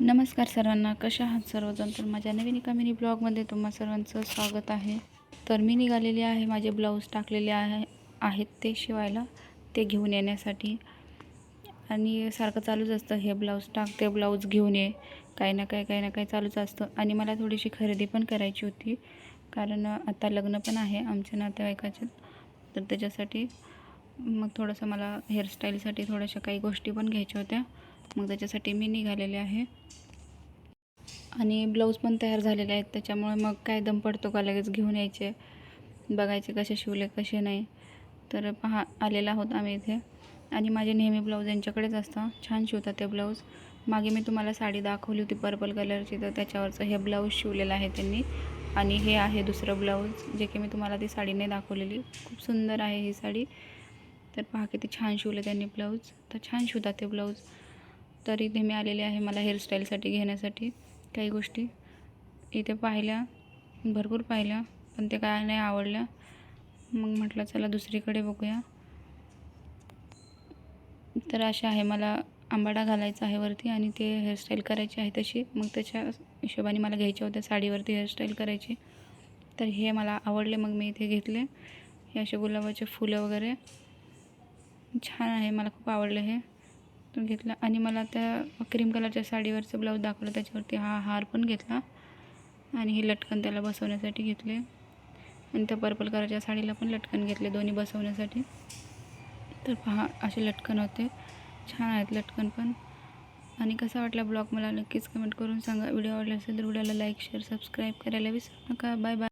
नमस्कार सर्वांना कशा आहात सर्वजण? तर माझ्या नवीन एका मिनी ब्लॉगमध्ये तुम्हा सर्वांचं स्वागत आहे. तर मी निघालेली आहे माझे ब्लाऊज टाकलेले आहे आहेत ते शिवायला ते घेऊन येण्यासाठी. आणि सारखं चालूच असतं हे ब्लाऊज टाक ते ब्लाऊज घेऊन ये. काही ना काही काही ना काही चालूच असतं. आणि मला थोडीशी खरेदी पण करायची होती कारण आता लग्न पण आहे आमच्या नातेवाईकाचे. तर त्याच्यासाठी मग थोडंसं मला हेअरस्टाईलसाठी थोड्याशा काही गोष्टी पण घ्यायच्या होत्या. मग त्याच्यासाठी मी निघालेले आहे. आणि ब्लाऊज पण तयार झालेले आहेत. त्याच्यामुळे मग काय दम पडतो का लगेच घेऊन यायचे बघायचे कसे शिवले कसे नाही. तर पहा आलेला आहोत आम्ही इथे. आणि माझे नेहमी ब्लाऊज यांच्याकडेच असतं. छान शिवतात ते ब्लाऊज. मागे मी तुम्हाला साडी दाखवली होती पर्पल कलरची. तर त्याच्यावरचं हे ब्लाऊज शिवलेलं आहे त्यांनी. आणि हे आहे दुसरं ब्लाऊज. जे की मी तुम्हाला ती साडी नाही दाखवलेली. खूप सुंदर आहे ही साडी. तर पहा किती छान शिवलं त्यांनी ब्लाऊज. तर छान शिवतात ते ब्लाऊज. तर इथे मी आलेले आहे मला हेअरस्टाईलसाठी घेण्यासाठी काही गोष्टी. इथे पाहिल्या भरपूर पाहिल्या पण ते काय नाही आवडल्या मग म्हटलं चला दुसरीकडे बघूया. तर अशा आहे मला आंबाडा घालायचा आहे वरती आणि ते हेअरस्टाईल करायची आहे तशी. मग त्याच्या हिशोबाने मला घ्यायच्या होत्या साडीवरती हेअरस्टाईल करायची. तर हे मला आवडले मग मी इथे घेतले. हे असे गुलाबाचे फुलं वगैरे. छान आहे मला खूप आवडलं हे. घेतला. आणि मला त्या क्रीम कलरच्या साडीवरचं ब्लाऊज दाखवलं. त्याच्यावरती हा हार पण घेतला. आणि हे लटकन त्याला बसवण्यासाठी घेतले. आणि त्या पर्पल कलरच्या साडीला पण लटकन घेतले दोन्ही बसवण्यासाठी. तर पहा असे लटकन होते. छान आहेत लटकन पण. आणि कसा वाटला ब्लॉग? मला नक्कीच कमेंट करून सांगा. व्हिडिओ आवडला असेल तर व्हिडिओला लाईक शेअर सबस्क्राईब करायला विसरू नका. Bye bye